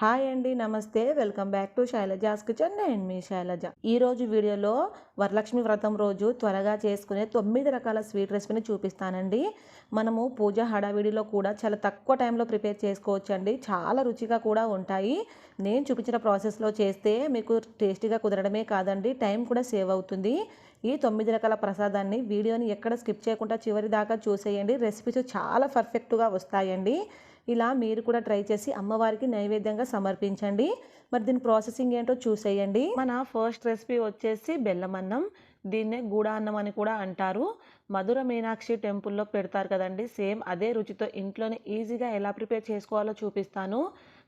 Hi అండి నమస్తే. Welcome back to Shailaja's kitchen. నేను మీ శైలజ. ఈ రోజు వీడియోలో వరలక్ష్మి వ్రతం రోజు త్వరగా చేసుకునే తొమ్మిది రకాల స్వీట్ రెసిపీని చూపిస్తానండి. మనము పూజ హడావిడిలో కూడా చాలా తక్కువ టైంలో ప్రిపేర్ చేసుకోవచ్చు అండి చాలా రుచిగా కూడా ఉంటాయి. నేను చూపించిన ప్రాసెస్లో చేస్తే మీకు టేస్టీగా కుదరడమే కాదండి. టైం కూడా సేవ్ అవుతుంది. ఈ తొమ్మిది రకాల ప్రసాదాన్ని వీడియోని ఎక్కడ స్కిప్ చేయకుండా చివరి దాకా చూసేయండి. రెసిపీస్ చాలా పర్ఫెక్ట్గా వస్తాయండి. ఇలా మీరు కూడా ట్రై చేసి అమ్మవారికి నైవేద్యంగా సమర్పించండి. మరి దీని ప్రాసెసింగ్ ఏంటో చూసేయండి. మన ఫస్ట్ రెసిపీ వచ్చేసి బెల్లమన్నం దీన్నే గూడాన్నం అని కూడా అంటారు. మధుర మీనాక్షి టెంపుల్లో పెడతారు కదండి. సేమ్ అదే రుచితో ఇంట్లోనే ఈజీగా ఎలా ప్రిపేర్ చేసుకోవాలో చూపిస్తాను.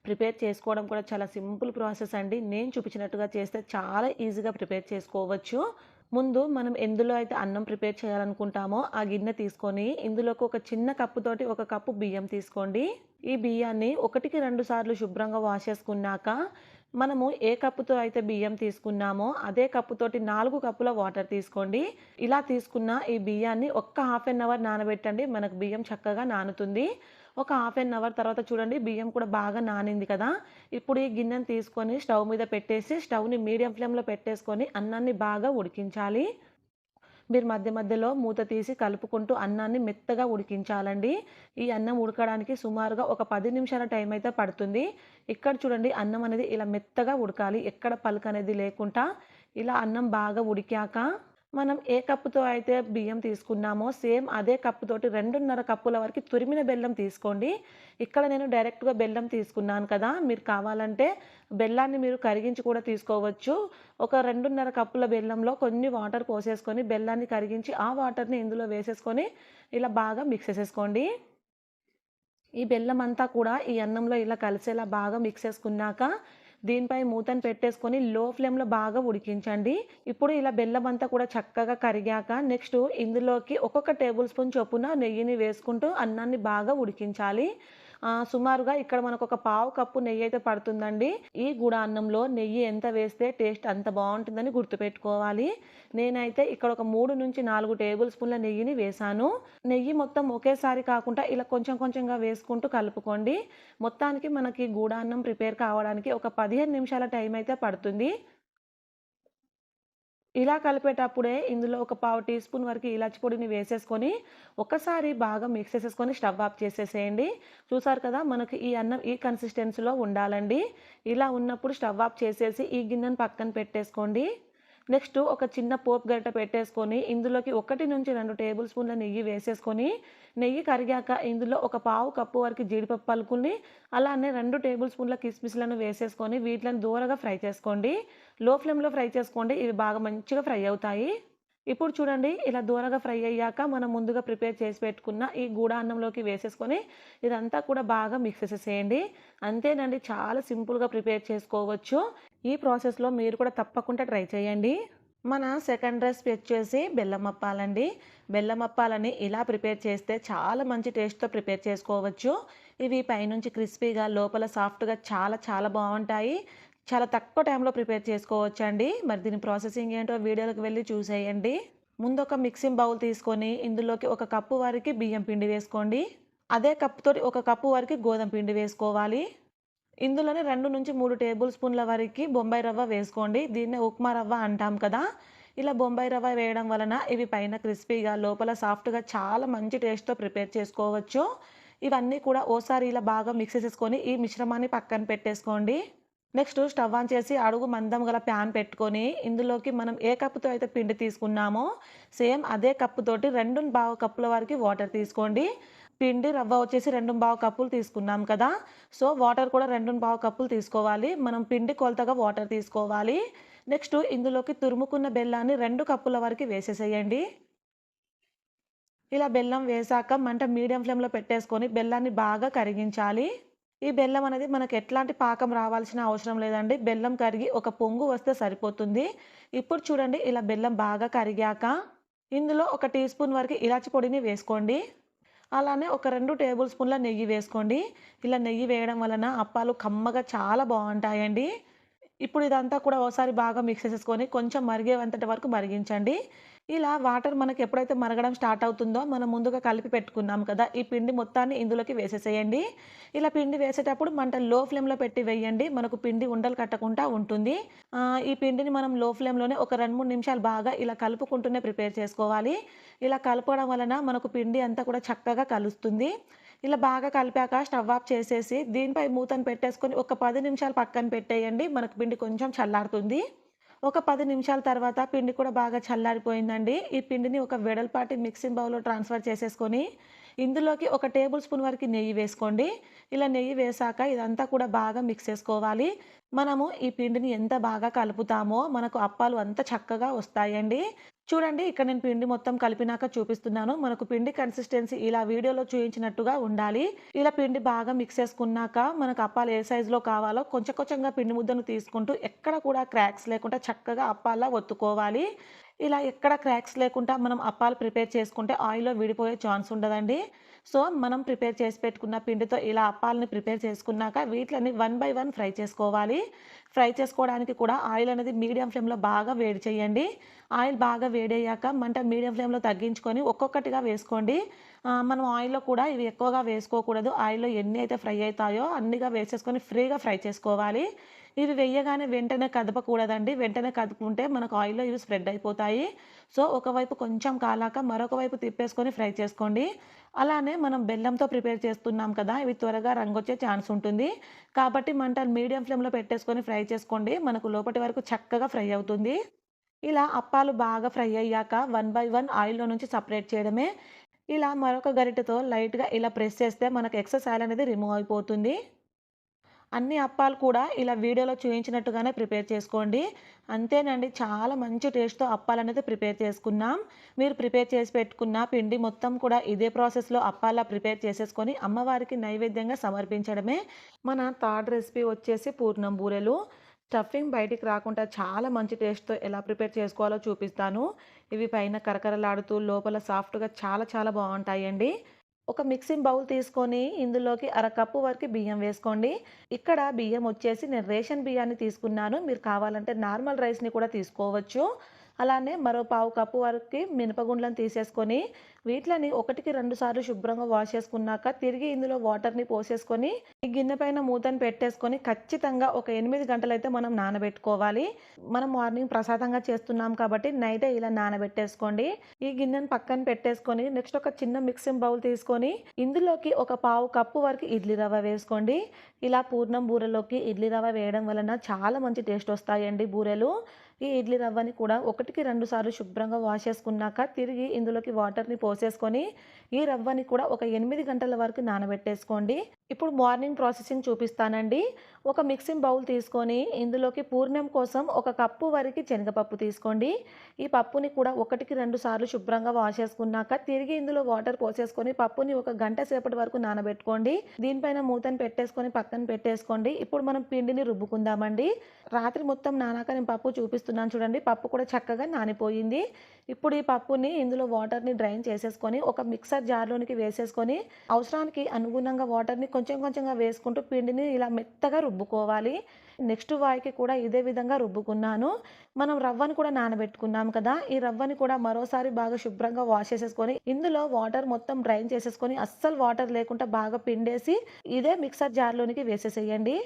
ప్రిపేర్ చేసుకోవడం కూడా చాలా సింపుల్ ప్రాసెస్ అండి. నేను చూపించినట్టుగా చేస్తే చాలా ఈజీగా ప్రిపేర్ చేసుకోవచ్చు. ముందు మనం ఎందులో అయితే అన్నం ప్రిపేర్ చేయాలనుకుంటామో ఆ గిన్నె తీసుకొని ఇందులోకి ఒక చిన్న కప్పుతోటి ఒక కప్పు బియ్యం తీసుకోండి. ఈ బియ్యాన్ని ఒకటికి రెండు సార్లు శుభ్రంగా వాష్ చేసుకున్నాక మనము ఏ కప్పుతో అయితే బియ్యం తీసుకున్నామో అదే కప్పుతోటి నాలుగు కప్పుల వాటర్ తీసుకోండి. ఇలా తీసుకున్న ఈ బియ్యాన్ని ఒక్క హాఫ్ అన్ అవర్ నానబెట్టండి. మనకు బియ్యం చక్కగా నానుతుంది. ఒక హాఫ్ అన్ అవర్ తర్వాత చూడండి బియ్యం కూడా బాగా నానింది కదా. ఇప్పుడు ఈ గిన్నెను తీసుకొని స్టవ్ మీద పెట్టేసి స్టవ్ని మీడియం ఫ్లేమ్లో పెట్టేసుకొని అన్నాన్ని బాగా ఉడికించాలి. మీరు మధ్య మధ్యలో మూత తీసి కలుపుకుంటూ అన్నాన్ని మెత్తగా ఉడికించాలండి. ఈ అన్నం ఉడకడానికి సుమారుగా ఒక పది నిమిషాల టైం అయితే పడుతుంది. ఇక్కడ చూడండి అన్నం అనేది ఇలా మెత్తగా ఉడకాలి. ఎక్కడ పలుకు అనేది లేకుండా ఇలా అన్నం బాగా ఉడికాక మనం ఏ కప్పుతో అయితే బియ్యం తీసుకున్నామో సేమ్ అదే కప్పుతోటి రెండున్నర కప్పుల వరకు తురిమిన బెల్లం తీసుకోండి. ఇక్కడ నేను డైరెక్ట్గా బెల్లం తీసుకున్నాను కదా మీరు కావాలంటే బెల్లాన్ని మీరు కరిగించి కూడా తీసుకోవచ్చు. ఒక రెండున్నర కప్పుల బెల్లంలో కొన్ని వాటర్ పోసేసుకొని బెల్లాన్ని కరిగించి ఆ వాటర్ని ఇందులో వేసేసుకొని ఇలా బాగా మిక్స్ చేసేసుకోండి. ఈ బెల్లం అంతా కూడా ఈ అన్నంలో ఇలా కలిసేలా బాగా మిక్స్ చేసుకున్నాక దీనిపై మూతను పెట్టేసుకొని లో ఫ్లేమ్లో బాగా ఉడికించండి. ఇప్పుడు ఇలా బెల్లం అంతా కూడా చక్కగా కరిగాక నెక్స్ట్ ఇందులోకి ఒక్కొక్క టేబుల్ స్పూన్ చొప్పున నెయ్యిని వేసుకుంటూ అన్నాన్ని బాగా ఉడికించాలి. సుమారుగా ఇక్కడ మనకు ఒక పావు కప్పు నెయ్యి అయితే పడుతుందండి. ఈ గుడ అన్నంలో నెయ్యి ఎంత వేస్తే టేస్ట్ అంత బాగుంటుందని గుర్తుపెట్టుకోవాలి. నేనైతే ఇక్కడ ఒక మూడు నుంచి నాలుగు టేబుల్ స్పూన్ల నెయ్యిని వేసాను నెయ్యి మొత్తం ఒకేసారి కాకుండా ఇలా కొంచెం కొంచెంగా వేసుకుంటూ కలుపుకోండి. మొత్తానికి మనకి గూడాన్నం ప్రిపేర్ కావడానికి ఒక పదిహేను నిమిషాల టైం అయితే పడుతుంది. ఇలా కలిపేటప్పుడే ఇందులో ఒక పావు టీ స్పూన్ వరకు ఇలాచి పొడిని వేసేసుకొని ఒకసారి బాగా మిక్స్ చేసేసుకొని స్టవ్ ఆఫ్ చేసేసేయండి. చూసారు కదా మనకి ఈ అన్నం ఈ కన్సిస్టెన్సీలో ఉండాలండి. ఇలా ఉన్నప్పుడు స్టవ్ ఆఫ్ చేసేసి ఈ గిన్నెను పక్కన పెట్టేసుకోండి. నెక్స్ట్ ఒక చిన్న పోపు గరిట పెట్టేసుకొని ఇందులోకి ఒకటి నుంచి రెండు టేబుల్ స్పూన్ల నెయ్యి వేసేసుకొని నెయ్యి కరిగాక ఇందులో ఒక పావు కప్పు వరకు జీడిపప్పు పలుకుని అలానే రెండు టేబుల్ స్పూన్ల కిస్మిస్లను వేసేసుకొని వీటిని దూరగా ఫ్రై చేసుకోండి. లో ఫ్లేమ్లో ఫ్రై చేసుకోండి. ఇవి బాగా మంచిగా ఫ్రై అవుతాయి. ఇప్పుడు చూడండి ఇలా దూరగా ఫ్రై అయ్యాక మనం ముందుగా ప్రిపేర్ చేసి పెట్టుకున్న ఈ గూడ అన్నంలోకి వేసేసుకొని ఇదంతా కూడా బాగా మిక్స్ చేసేసేయండి. అంతేనండి చాలా సింపుల్గా ప్రిపేర్ చేసుకోవచ్చు. ఈ ప్రాసెస్లో మీరు కూడా తప్పకుండా ట్రై చేయండి. మన సెకండ్ రెసిపీ వచ్చేసి బెల్లం అప్పాలండి. బెల్లం అప్పాలని ఇలా ప్రిపేర్ చేస్తే చాలా మంచి టేస్ట్తో ప్రిపేర్ చేసుకోవచ్చు. ఇవి పైనుంచి క్రిస్పీగా లోపల సాఫ్ట్గా చాలా చాలా బాగుంటాయి. చాలా తక్కువ టైంలో ప్రిపేర్ చేసుకోవచ్చండి. మరి దీని ప్రాసెసింగ్ ఏంటో వీడియోలోకి వెళ్ళి చూసేయండి. ముందు ఒక మిక్సింగ్ బౌల్ తీసుకొని ఇందులోకి ఒక కప్పు వరకు బియ్యం పిండి వేసుకోండి. అదే కప్పుతో ఒక కప్పు వరకు గోధుమ పిండి వేసుకోవాలి. ఇందులోనే రెండు నుంచి మూడు టేబుల్ స్పూన్ల వరకు బొంబాయి రవ్వ వేసుకోండి. దీన్నే ఉప్మా రవ్వ అంటాం కదా. ఇలా బొంబాయి రవ్వ వేయడం వలన ఇవి పైన క్రిస్పీగా లోపల సాఫ్ట్గా చాలా మంచి టేస్ట్తో ప్రిపేర్ చేసుకోవచ్చు. ఇవన్నీ కూడా ఓసారి ఇలా బాగా మిక్స్ చేసేసుకొని ఈ మిశ్రమాన్ని పక్కన పెట్టేసుకోండి. నెక్స్ట్ స్టవ్ ఆన్ చేసి అడుగు మందం గల ప్యాన్ పెట్టుకొని ఇందులోకి మనం ఏ కప్పుతో అయితే పిండి తీసుకున్నామో సేమ్ అదే కప్పుతోటి రెండు బావు కప్పుల వరకు వాటర్ తీసుకోండి. పిండి రవ్వ వచ్చేసి రెండు బావు కప్పులు తీసుకున్నాం కదా. సో వాటర్ కూడా రెండు బావు కప్పులు తీసుకోవాలి. మనం పిండి కొలతగా వాటర్ తీసుకోవాలి. నెక్స్ట్ ఇందులోకి తురుముకున్న బెల్లాన్ని రెండు కప్పుల వరకు వేసేసేయండి. ఇలా బెల్లం వేసాక మంట మీడియం ఫ్లేమ్లో పెట్టేసుకొని బెల్లాన్ని బాగా కరిగించాలి. ఈ బెల్లం అనేది మనకు ఎట్లాంటి పాకం రావాల్సిన అవసరం లేదండి. బెల్లం కరిగి ఒక పొంగు వస్తే సరిపోతుంది. ఇప్పుడు చూడండి ఇలా బెల్లం బాగా కరిగాక ఇందులో ఒక టీ స్పూన్ వరకు ఇలాచి పొడిని వేసుకోండి. అలానే ఒక రెండు టేబుల్ స్పూన్ల నెయ్యి వేసుకోండి. ఇలా నెయ్యి వేయడం వలన అప్పాలు కమ్మగా చాలా బాగుంటాయండి. ఇప్పుడు ఇదంతా కూడా ఒకసారి బాగా మిక్స్ చేసేసుకొని కొంచెం మరిగేంతటి వరకు మరిగించండి. ఇలా వాటర్ మనకి ఎప్పుడైతే మరగడం స్టార్ట్ అవుతుందో మనం ముందుగా కలిపి పెట్టుకున్నాం కదా ఈ పిండి మొత్తాన్ని ఇందులోకి వేసేసేయండి. ఇలా పిండి వేసేటప్పుడు మంట లో ఫ్లేమ్లో పెట్టి వేయండి. మనకు పిండి ఉండలు కట్టకుండా ఉంటుంది. ఈ పిండిని మనం లో ఫ్లేమ్లోనే ఒక రెండు మూడు నిమిషాలు బాగా ఇలా కలుపుకుంటూనే ప్రిపేర్ చేసుకోవాలి. ఇలా కలపడం వలన మనకు పిండి అంతా కూడా చక్కగా కలుస్తుంది. ఇలా బాగా కలిపాక స్టవ్ ఆఫ్ చేసేసి దీనిపై మూతను పెట్టేసుకొని ఒక పది నిమిషాలు పక్కన పెట్టేయండి. మనకు పిండి కొంచెం చల్లారుతుంది. ఒక పది నిమిషాల తర్వాత పిండి కూడా బాగా చల్లారిపోయిందండి. ఈ పిండిని ఒక వెడల్పాటి మిక్సింగ్ బౌల్లో ట్రాన్స్ఫర్ చేసేసుకొని ఇందులోకి ఒక టేబుల్ స్పూన్ వరకు నెయ్యి వేసుకోండి. ఇలా నెయ్యి వేసాక ఇదంతా కూడా బాగా మిక్స్ చేసుకోవాలి. మనము ఈ పిండిని ఎంత బాగా కలుపుతామో మనకు అప్పాలు అంత చక్కగా వస్తాయండి. చూడండి ఇక్కడ నేను పిండి మొత్తం కలిపినాక చూపిస్తున్నాను. మనకు పిండి కన్సిస్టెన్సీ ఇలా వీడియోలో చూపించినట్టుగా ఉండాలి. ఇలా పిండి బాగా మిక్స్ చేసుకున్నాక మనకు అప్పాలు ఏ సైజులో కావాలో కొంచెం కొంచెంగా పిండి ముద్దను తీసుకుంటూ ఎక్కడ కూడా క్రాక్స్ లేకుండా చక్కగా అప్పాలా ఒత్తుకోవాలి. ఇలా ఎక్కడ క్రాక్స్ లేకుండా మనం అప్పాలు ప్రిపేర్ చేసుకుంటే ఆయిల్లో విడిపోయే ఛాన్స్ ఉండదండి. సో మనం ప్రిపేర్ చేసి పెట్టుకున్న పిండితో ఇలా అప్పాలని ప్రిపేర్ చేసుకున్నాక వీటిని వన్ బై వన్ ఫ్రై చేసుకోవాలి. ఫ్రై చేసుకోవడానికి కూడా ఆయిల్ అనేది మీడియం ఫ్లేమ్లో బాగా వేడి చేయండి. ఆయిల్ బాగా వేడయ్యాక మంట మీడియం ఫ్లేమ్లో తగ్గించుకొని ఒక్కొక్కటిగా వేసుకోండి. మనం ఆయిల్లో కూడా ఇవి ఎక్కువగా వేసుకోకూడదు. ఆయిల్లో ఎన్ని అయితే ఫ్రై అవుతాయో అన్నిగా వేసేసుకొని ఫ్రీగా ఫ్రై చేసుకోవాలి. ఇవి వేయగానే వెంటనే కదపకూడదండి. వెంటనే కదుపుకుంటే మనకు ఆయిల్లో ఇవి స్ప్రెడ్ అయిపోతాయి. సో ఒకవైపు కొంచెం కాలాక మరొక వైపు తిప్పేసుకొని ఫ్రై చేసుకోండి. అలానే మనం బెల్లంతో ప్రిపేర్ చేస్తున్నాం కదా ఇవి త్వరగా రంగు వచ్చే ఛాన్స్ ఉంటుంది. కాబట్టి మంట మీడియం ఫ్లేమ్లో పెట్టేసుకొని ఫ్రై చేసుకోండి. మనకు లోపటి వరకు చక్కగా ఫ్రై అవుతుంది. ఇలా అప్పాలు బాగా ఫ్రై అయ్యాక వన్ బై వన్ ఆయిల్లో నుంచి సపరేట్ చేయడమే. ఇలా మరొక గరిటెతో లైట్గా ఇలా ప్రెస్ చేస్తే మనకు ఎక్సెస్ ఆయిల్ అనేది రిమూవ్ అయిపోతుంది. అన్ని అప్పాలు కూడా ఇలా వీడియోలో చూపించినట్టుగానే ప్రిపేర్ చేసుకోండి. అంతేనండి చాలా మంచి టేస్ట్తో అప్పాలు అనేది ప్రిపేర్ చేసుకున్నాం. మీరు ప్రిపేర్ చేసి పెట్టుకున్న పిండి మొత్తం కూడా ఇదే ప్రాసెస్లో అప్పాలా ప్రిపేర్ చేసేసుకొని అమ్మవారికి నైవేద్యంగా సమర్పించడమే. మన థర్డ్ రెసిపీ వచ్చేసి పూర్ణం బూరెలు. స్టఫింగ్ బయటికి రాకుండా చాలా మంచి టేస్ట్తో ఎలా ప్రిపేర్ చేసుకోవాలో చూపిస్తాను. ఇవి పైన కరకరలాడుతూ లోపల సాఫ్ట్గా చాలా చాలా బాగుంటాయండి. ఒక మిక్సింగ్ బౌల్ తీసుకొని ఇందులోకి అర కప్పు వరకు బియ్యం వేసుకోండి. ఇక్కడ బియ్యం వచ్చేసి నేను రేషన్ బియ్యాన్ని తీసుకున్నాను. మీరు కావాలంటే నార్మల్ రైస్ని కూడా తీసుకోవచ్చు. అలానే మరో పావు కప్పు వరకు మినపగుండ్లను తీసేసుకొని వీటిని ఒకటికి రెండు సార్లు శుభ్రంగా వాష్ చేసుకున్నాక తిరిగి ఇందులో వాటర్ని పోసేసుకొని ఈ గిన్నె పైన మూతని పెట్టేసుకొని ఖచ్చితంగా ఒక ఎనిమిది గంటలైతే మనం నానబెట్టుకోవాలి. మనం మార్నింగ్ ప్రసాదంగా చేస్తున్నాం కాబట్టి నైటే ఇలా నానబెట్టేసుకోండి. ఈ గిన్నెను పక్కన పెట్టేసుకొని నెక్స్ట్ ఒక చిన్న మిక్సింగ్ బౌల్ తీసుకొని ఇందులోకి ఒక పావు కప్పు వరకు ఇడ్లీ రవ్వ వేసుకోండి. ఇలా పూర్ణం బూరెలోకి ఇడ్లీ రవ్వ వేయడం వలన చాలా మంచి టేస్ట్ వస్తాయండి బూరెలు. ఈ ఇడ్లీ రవ్వని కూడా ఒకటికి రెండు సార్లు శుభ్రంగా వాష్ చేసుకున్నాక తిరిగి ఇందులోకి వాటర్ని పోసేసుకొని ఈ రవ్వని కూడా ఒక ఎనిమిది గంటల వరకు నానబెట్టేసుకోండి. ఇప్పుడు మార్నింగ్ ప్రాసెసింగ్ చూపిస్తానండి. ఒక మిక్సింగ్ బౌల్ తీసుకొని ఇందులోకి పూర్ణం కోసం ఒక కప్పు వరకు శనగపప్పు తీసుకోండి. ఈ పప్పుని కూడా ఒకటికి రెండు సార్లు శుభ్రంగా వాష్ చేసుకున్నాక తిరిగి ఇందులో వాటర్ పోసేసుకొని పప్పుని ఒక గంట సేపటి వరకు నానబెట్టుకోండి. దీనిపైన మూతని పెట్టేసుకొని పక్కన పెట్టేసుకోండి. ఇప్పుడు మనం పిండిని రుబ్బుకుందామండి. రాత్రి మొత్తం నానాక నేను పప్పు చూపిస్తున్నాను చూడండి. పప్పు కూడా చక్కగా నానిపోయింది. ఇప్పుడు ఈ పప్పుని ఇందులో వాటర్ని డ్రైన్ చేసేసుకొని ఒక మిక్సర్ జార్లోనికి వేసేసుకొని అవసరానికి అనుగుణంగా వాటర్ని కొంచెం కొంచెంగా వేసుకుంటూ పిండిని ఇలా మెత్తగా రుబ్బుకోవాలి. నెక్స్ట్ వాయికి కూడా ఇదే విధంగా రుబ్బుకున్నాను. మనం రవ్వని కూడా నానబెట్టుకున్నాం కదా. ఈ రవ్వని కూడా మరోసారి బాగా శుభ్రంగా వాష్ చేసేసుకొని ఇందులో వాటర్ మొత్తం డ్రైన్ చేసేసుకొని అస్సలు వాటర్ లేకుండా బాగా పిండేసి ఇదే మిక్సర్ జార్లోనికి వేసేసేయండి.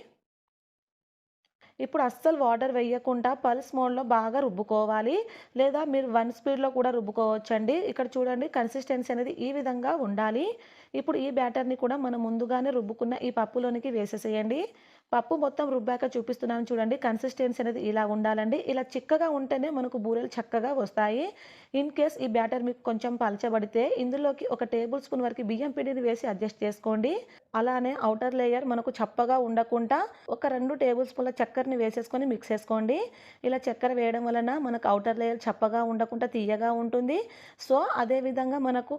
ఇప్పుడు అస్సలు వాటర్ వేయకుండా పల్స్ మోడ్లో బాగా రుబ్బుకోవాలి. లేదా మీరు వన్ స్పీడ్లో కూడా రుబ్బుకోవచ్చండి. ఇక్కడ చూడండి కన్సిస్టెన్సీ అనేది ఈ విధంగా ఉండాలి. ఇప్పుడు ఈ బ్యాటర్ని కూడా మనం ముందుగానే రుబ్బుకున్న ఈ పప్పులోనికి వేసేసేయండి. పప్పు మొత్తం రుబ్బాక చూపిస్తున్నాను చూడండి. కన్సిస్టెన్సీ అనేది ఇలా ఉండాలండి. ఇలా చిక్కగా ఉంటేనే మనకు బూరెలు చక్కగా వస్తాయి. ఇన్ కేస్ ఈ బ్యాటర్ మీకు కొంచెం పలచబడితే ఇందులోకి ఒక టేబుల్ స్పూన్ వరకు బియ్యం పిండిని వేసి అడ్జస్ట్ చేసుకోండి. అలానే అవుటర్ లేయర్ మనకు చప్పగా ఉండకుండా ఒక రెండు టేబుల్ స్పూన్ల చక్కెరని వేసేసుకొని మిక్స్ చేసుకోండి. ఇలా చక్కెర వేయడం వలన మనకు అవుటర్ లేయర్ చప్పగా ఉండకుండా తీయగా ఉంటుంది. సో అదేవిధంగా మనకు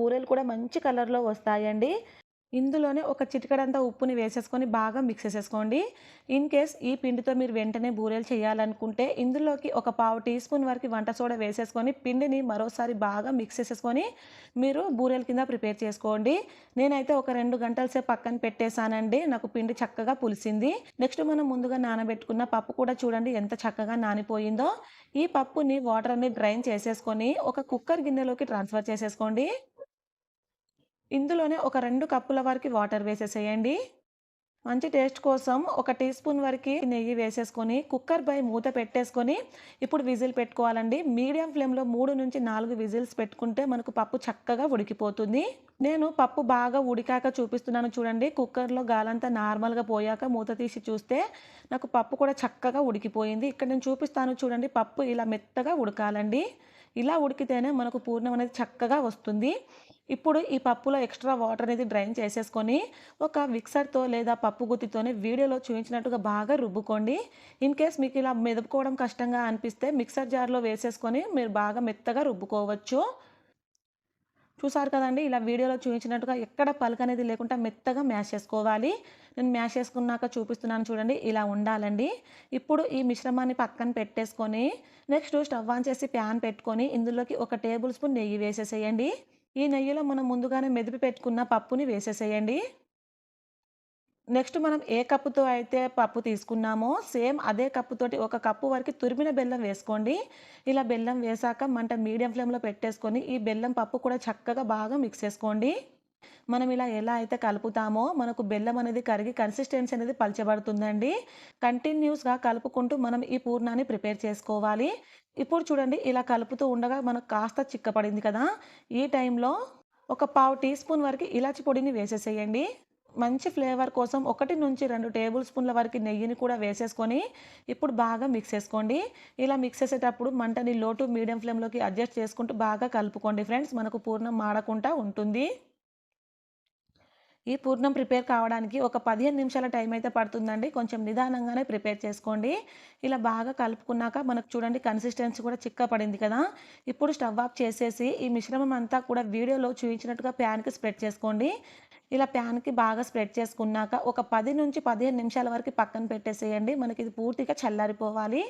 బూరెలు కూడా మంచి కలర్లో వస్తాయండి. ఇందులోనే ఒక చిటికడంతా ఉప్పుని వేసేసుకొని బాగా మిక్స్ చేసేసుకోండి. ఇన్ కేస్ ఈ పిండితో మీరు వెంటనే బూరెలు చేయాలనుకుంటే ఇందులోకి ఒక పావు టీ స్పూన్ వరకు వంట సోడా వేసేసుకొని పిండిని మరోసారి బాగా మిక్స్ చేసేసుకొని మీరు బూరెల కింద ప్రిపేర్ చేసుకోండి. నేనైతే ఒక రెండు గంటల సేపు పక్కన పెట్టేశానండి. నాకు పిండి చక్కగా పులిసింది. నెక్స్ట్ మనం ముందుగా నానబెట్టుకున్న పప్పు కూడా చూడండి ఎంత చక్కగా నానిపోయిందో. ఈ పప్పుని వాటర్ అన్ని డ్రైన్ చేసేసుకొని ఒక కుక్కర్ గిన్నెలోకి ట్రాన్స్ఫర్ చేసేసుకోండి. ఇందులోనే ఒక రెండు కప్పుల వరకు వాటర్ వేసేసేయండి. మంచి టేస్ట్ కోసం ఒక టీ స్పూన్ వరకు నెయ్యి వేసేసుకొని కుక్కర్ పై మూత పెట్టేసుకొని ఇప్పుడు విజిల్ పెట్టుకోవాలండి. మీడియం ఫ్లేమ్లో మూడు నుంచి నాలుగు విజిల్స్ పెట్టుకుంటే మనకు పప్పు చక్కగా ఉడికిపోతుంది. నేను పప్పు బాగా ఉడికాక చూపిస్తున్నాను చూడండి. కుక్కర్లో గాలంతా నార్మల్గా పోయాక మూత తీసి చూస్తే నాకు పప్పు కూడా చక్కగా ఉడికిపోయింది. ఇక్కడ నేను చూపిస్తాను చూడండి. పప్పు ఇలా మెత్తగా ఉడకాలండి. ఇలా ఉడికితేనే మనకు పూర్ణం అనేది చక్కగా వస్తుంది. ఇప్పుడు ఈ పప్పులో ఎక్స్ట్రా వాటర్ అనేది డ్రైన్ చేసేసుకొని ఒక మిక్సర్తో లేదా పప్పు గుత్తితోనే వీడియోలో చూపించినట్టుగా బాగా రుబ్బుకోండి. ఇన్ కేస్ మీకు ఇలా మెదుపుకోవడం కష్టంగా అనిపిస్తే మిక్సర్ జార్లో వేసేసుకొని మీరు బాగా మెత్తగా రుబ్బుకోవచ్చు. చూసారు కదండి ఇలా వీడియోలో చూపించినట్టుగా ఎక్కడ పలుక అనేది లేకుండా మెత్తగా మ్యాష్ చేసుకోవాలి. నేను మ్యాష్ చేసుకున్నాక చూపిస్తున్నాను చూడండి ఇలా ఉండాలండి. ఇప్పుడు ఈ మిశ్రమాన్ని పక్కన పెట్టేసుకొని నెక్స్ట్ స్టవ్ ఆన్ చేసి ప్యాన్ పెట్టుకొని ఇందులోకి ఒక టేబుల్ స్పూన్ నెయ్యి వేసేసేయండి. ఈ నెయ్యిలో మనం ముందుగానే మెదిపి పెట్టుకున్న పప్పుని వేసేసేయండి. నెక్స్ట్ మనం ఏ కప్పుతో అయితే పప్పు తీసుకున్నామో సేమ్ అదే కప్పుతోటి ఒక కప్పు వరకు తురిమిన బెల్లం వేసుకోండి. ఇలా బెల్లం వేసాక మంట మీడియం ఫ్లేమ్లో పెట్టేసుకొని ఈ బెల్లం పప్పు కూడా చక్కగా బాగా మిక్స్ చేసుకోండి. మనం ఇలా ఎలా అయితే కలుపుతామో మనకు బెల్లం అనేది కరిగి కన్సిస్టెన్సీ అనేది పలచబడుతుందండి. కంటిన్యూస్గా కలుపుకుంటూ మనం ఈ పూర్ణాన్ని ప్రిపేర్ చేసుకోవాలి. ఇప్పుడు చూడండి ఇలా కలుపుతూ ఉండగా మనకు కాస్త చిక్కపడింది కదా. ఈ టైంలో ఒక పావు టీ స్పూన్ వరకు ఇలాచి పొడిని వేసేసేయండి. మంచి ఫ్లేవర్ కోసం ఒకటి నుంచి రెండు టేబుల్ స్పూన్ల వరకు నెయ్యిని కూడా వేసేసుకొని ఇప్పుడు బాగా మిక్స్ చేసుకోండి. ఇలా మిక్స్ చేసేటప్పుడు మంటని లో టు మీడియం ఫ్లేమ్లోకి అడ్జస్ట్ చేసుకుంటూ బాగా కలుపుకోండి ఫ్రెండ్స్ మనకు పూర్ణం మాడకుండా ఉంటుంది. ఈ పూర్ణం ప్రిపేర్ కావడానికి ఒక పదిహేను నిమిషాల టైం అయితే పడుతుందండి. కొంచెం నిదానంగానే ప్రిపేర్ చేసుకోండి. ఇలా బాగా కలుపుకున్నాక మనకు చూడండి కన్సిస్టెన్సీ కూడా చిక్క పడింది కదా. ఇప్పుడు స్టవ్ ఆఫ్ చేసేసి ఈ మిశ్రమం అంతా కూడా వీడియోలో చూపించినట్టుగా ప్యాన్కి స్ప్రెడ్ చేసుకోండి. ఇలా ప్యాన్కి బాగా స్ప్రెడ్ చేసుకున్నాక ఒక పది నుంచి పదిహేను నిమిషాల వరకు పక్కన పెట్టేసేయండి. మనకి ఇది పూర్తిగా చల్లారిపోవాలి.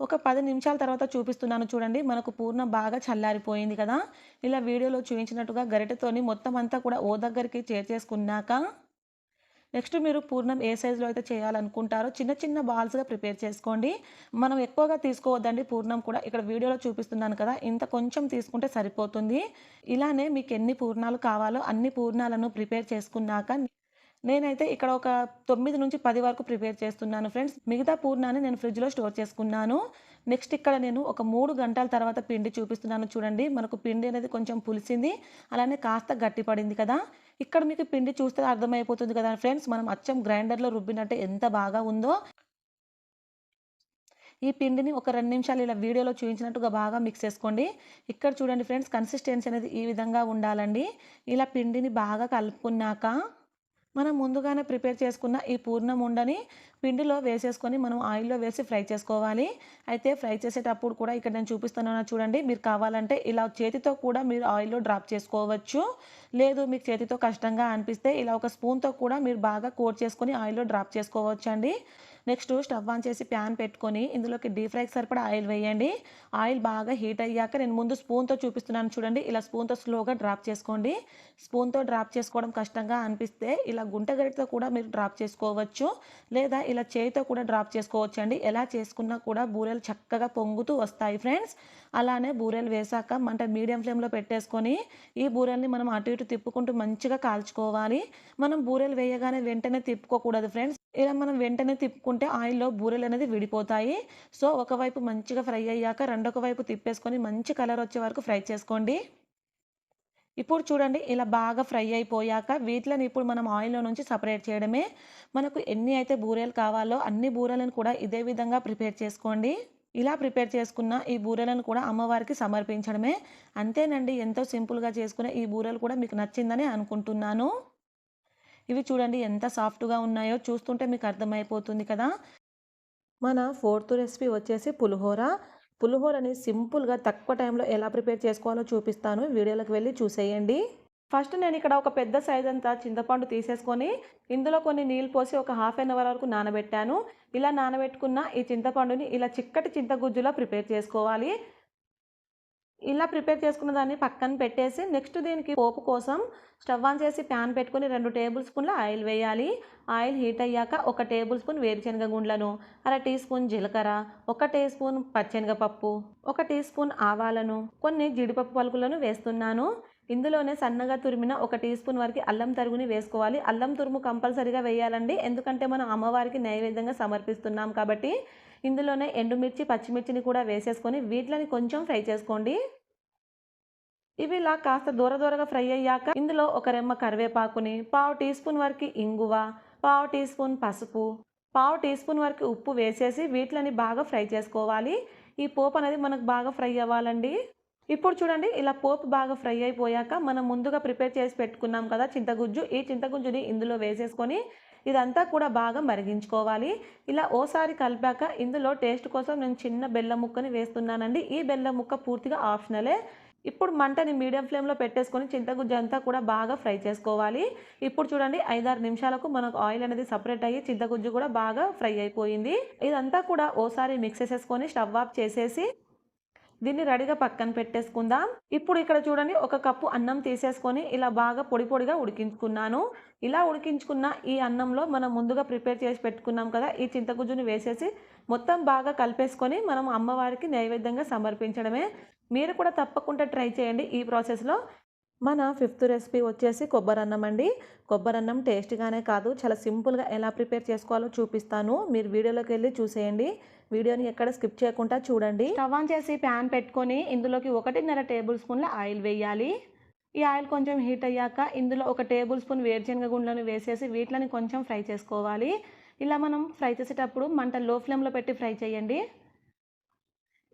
ఒక పది నిమిషాల తర్వాత చూపిస్తున్నాను చూడండి. మనకు పూర్ణం బాగా చల్లారిపోయింది కదా. ఇలా వీడియోలో చూపించినట్టుగా గరిటెతోని మొత్తం అంతా కూడా ఓ దగ్గరికి చేర్చేసుకున్నాక నెక్స్ట్ మీరు పూర్ణం ఏ సైజులో అయితే చేయాలనుకుంటారో చిన్న చిన్న బాల్స్గా ప్రిపేర్ చేసుకోండి. మనం ఎక్కువగా తీసుకోవద్దండి. పూర్ణం కూడా ఇక్కడ వీడియోలో చూపిస్తున్నాను కదా. ఇంత కొంచెం తీసుకుంటే సరిపోతుంది. ఇలానే మీకు ఎన్ని పూర్ణాలు కావాలో అన్ని పూర్ణాలను ప్రిపేర్ చేసుకున్నాక నేనైతే ఇక్కడ ఒక తొమ్మిది నుంచి పది వరకు ప్రిపేర్ చేస్తున్నాను ఫ్రెండ్స్. మిగతా పూర్ణాన్ని నేను ఫ్రిడ్జ్లో స్టోర్ చేసుకున్నాను. నెక్స్ట్ ఇక్కడ నేను ఒక మూడు గంటల తర్వాత పిండి చూపిస్తున్నాను చూడండి. మనకు పిండి అనేది కొంచెం పులిసింది. అలానే కాస్త గట్టిపడింది కదా. ఇక్కడ మీకు పిండి చూస్తే అర్థమైపోతుంది కదా ఫ్రెండ్స్. మనం అచ్చం గ్రైండర్లో రుబ్బినట్టు ఎంత బాగా ఉందో. ఈ పిండిని ఒక రెండు నిమిషాలు ఇలా వీడియోలో చూపించినట్టుగా బాగా మిక్స్ చేసుకోండి. ఇక్కడ చూడండి ఫ్రెండ్స్ కన్సిస్టెన్సీ అనేది ఈ విధంగా ఉండాలండి. ఇలా పిండిని బాగా కలుపుకున్నాక మనం ముందుగానే ప్రిపేర్ చేసుకున్న ఈ పూర్ణం ఉండని పిండిలో వేసేసుకొని మనం ఆయిల్లో వేసి ఫ్రై చేసుకోవాలి. అయితే ఫ్రై చేసేటప్పుడు కూడా ఇక్కడ నేను చూపిస్తున్నాను చూడండి. మీరు కావాలంటే ఇలా చేతితో కూడా మీరు ఆయిల్లో డ్రాప్ చేసుకోవచ్చు. లేదు మీకు చేతితో కష్టంగా అనిపిస్తే ఇలా ఒక స్పూన్తో కూడా మీరు బాగా కోట్ చేసుకొని ఆయిల్లో డ్రాప్ చేసుకోవచ్చు అండి నెక్స్ట్ స్టవ్ ఆన్ చేసి ప్యాన్ పెట్టుకొని ఇందులోకి డీప్ ఫ్రైకి సరిపడా ఆయిల్ వేయండి. ఆయిల్ బాగా హీట్ అయ్యాక నేను ముందు స్పూన్తో చూపిస్తున్నాను చూడండి. ఇలా స్పూన్తో స్లోగా డ్రాప్ చేసుకోండి. స్పూన్తో డ్రాప్ చేసుకోవడం కష్టంగా అనిపిస్తే ఇలా గుంట గరిటతో కూడా మీరు డ్రాప్ చేసుకోవచ్చు. లేదా ఇలా చేయితో కూడా డ్రాప్ చేసుకోవచ్చు అండి ఎలా చేసుకున్నా కూడా బూరెలు చక్కగా పొంగుతూ వస్తాయి ఫ్రెండ్స్. అలానే బూరెలు వేసాక మంట మీడియం ఫ్లేమ్లో పెట్టేసుకొని ఈ బూరెల్ని మనం అటు ఇటు తిప్పుకుంటూ మంచిగా కాల్చుకోవాలి. మనం బూరెలు వేయగానే వెంటనే తిప్పుకోకూడదు ఫ్రెండ్స్. ఇలా మనం వెంటనే తిప్పుకుంటే ఆయిల్లో బూరెలు అనేది విడిపోతాయి. సో ఒకవైపు మంచిగా ఫ్రై అయ్యాక రెండొక వైపు తిప్పేసుకొని మంచి కలర్ వచ్చే వరకు ఫ్రై చేసుకోండి. ఇప్పుడు చూడండి ఇలా బాగా ఫ్రై అయిపోయాక వీటిని ఇప్పుడు మనం ఆయిల్లో నుంచి సపరేట్ చేయడమే. మనకు ఎన్ని అయితే బూరెలు కావాలో అన్ని బూరెలను కూడా ఇదే విధంగా ప్రిపేర్ చేసుకోండి. ఇలా ప్రిపేర్ చేసుకున్న ఈ బూరెలను కూడా అమ్మవారికి సమర్పించడమే. అంతేనండి ఎంతో సింపుల్గా చేసుకునే ఈ బూరెలు కూడా మీకు నచ్చిందని అనుకుంటున్నాను. ఇవి చూడండి ఎంత సాఫ్ట్గా ఉన్నాయో చూస్తుంటే మీకు అర్థమైపోతుంది కదా. మన ఫోర్త్ రెసిపీ వచ్చేసి పులిహోర. పులిహోరని సింపుల్గా తక్కువ టైంలో ఎలా ప్రిపేర్ చేసుకోవాలో చూపిస్తాను. వీడియోలోకి వెళ్ళి చూసేయండి. ఫస్ట్ నేను ఇక్కడ ఒక పెద్ద సైజ్ అంతా చింతపండు తీసేసుకొని ఇందులో కొన్ని నీళ్ళు పోసి ఒక హాఫ్ అన్ అవర్ వరకు నానబెట్టాను. ఇలా నానబెట్టుకున్న ఈ చింతపండుని ఇలా చిక్కటి చింతగుజ్జులా ప్రిపేర్ చేసుకోవాలి. ఇలా ప్రిపేర్ చేసుకున్న దాన్ని పక్కన పెట్టేసి నెక్స్ట్ దీనికి పోపు కోసం స్టవ్ ఆన్ చేసి ప్యాన్ పెట్టుకొని రెండు టేబుల్ స్పూన్ల ఆయిల్ వేయాలి. ఆయిల్ హీట్ అయ్యాక ఒక టేబుల్ స్పూన్ వేరుశనగ గుండ్లను అర టీ స్పూన్ జీలకర్ర ఒక టీ స్పూన్ పచ్చెనగపప్పు ఒక టీ స్పూన్ ఆవాలను కొన్ని జీడిపప్పు పలుకులను వేస్తున్నాను. ఇందులోనే సన్నగా తురిమిన ఒక టీ స్పూన్ వరకు అల్లం తరుగుని వేసుకోవాలి. అల్లం తురుము కంపల్సరీగా వేయాలండి. ఎందుకంటే మనం అమ్మవారికి నైవేద్యంగా సమర్పిస్తున్నాం కాబట్టి ఇందులోనే ఎండుమిర్చి పచ్చిమిర్చిని కూడా వేసేసుకొని వీటిని కొంచెం ఫ్రై చేసుకోండి. ఇవి ఇలా కాస్త దూర దూరగా ఫ్రై అయ్యాక ఇందులో ఒక రెమ్మ కరివేపాకుని పావు టీ స్పూన్ వరకు ఇంగువ పావు టీ స్పూన్ పసుపు పావు టీ స్పూన్ వరకు ఉప్పు వేసేసి వీటిని బాగా ఫ్రై చేసుకోవాలి. ఈ పోపు అనేది మనకు బాగా ఫ్రై అవ్వాలండి. ఇప్పుడు చూడండి ఇలా పోపు బాగా ఫ్రై అయిపోయాక మనం ముందుగా ప్రిపేర్ చేసి పెట్టుకున్నాం కదా చింతగుజ్జు. ఈ చింతగుజ్జుని ఇందులో వేసేసుకొని ఇదంతా కూడా బాగా మరిగించుకోవాలి. ఇలా ఓసారి కలిపాక ఇందులో టేస్ట్ కోసం నేను చిన్న బెల్లం ముక్కని వేస్తున్నానండి. ఈ బెల్లం ముక్క పూర్తిగా ఆప్షనలే. ఇప్పుడు మంటని మీడియం ఫ్లేమ్లో పెట్టేసుకొని చింతగుజ్జు అంతా కూడా బాగా ఫ్రై చేసుకోవాలి. ఇప్పుడు చూడండి ఐదారు నిమిషాలకు మనకు ఆయిల్ అనేది సపరేట్ అయ్యి చింతగుజ్జు కూడా బాగా ఫ్రై అయిపోయింది. ఇదంతా కూడా ఓసారి మిక్స్ చేసేసుకొని స్టవ్ ఆఫ్ చేసేసి దీన్ని రెడీగా పక్కన పెట్టేసుకుందాం. ఇప్పుడు ఇక్కడ చూడండి ఒక కప్పు అన్నం తీసేసుకొని ఇలా బాగా పొడి పొడిగా ఉడికించుకున్నాను. ఇలా ఉడికించుకున్న ఈ అన్నంలో మనం ముందుగా ప్రిపేర్ చేసి పెట్టుకున్నాం కదా ఈ చింతగుజ్జుని వేసేసి మొత్తం బాగా కలిపేసుకొని మనం అమ్మవారికి నైవేద్యంగా సమర్పించడమే. మీరు కూడా తప్పకుండా ట్రై చేయండి ఈ ప్రాసెస్లో. మన ఫిఫ్త్ రెసిపీ వచ్చేసి కొబ్బరి అన్నం అండి. కొబ్బరి అన్నం టేస్ట్గానే కాదు చాలా సింపుల్గా ఎలా ప్రిపేర్ చేసుకోవాలో చూపిస్తాను. మీరు వీడియోలోకి వెళ్ళి చూసేయండి. వీడియోని ఎక్కడ స్కిప్ చేయకుండా చూడండి. స్టవ్ ఆన్ చేసి ప్యాన్ పెట్టుకొని ఇందులోకి ఒకటిన్నర టేబుల్ స్పూన్ల ఆయిల్ వేయాలి. ఈ ఆయిల్ కొంచెం హీట్ అయ్యాక ఇందులో ఒక టేబుల్ స్పూన్ వేరుశనగ గుండ్లను వేసేసి వీటిని కొంచెం ఫ్రై చేసుకోవాలి. ఇలా మనం ఫ్రై చేసేటప్పుడు మంట లో ఫ్లేమ్లో పెట్టి ఫ్రై చేయండి.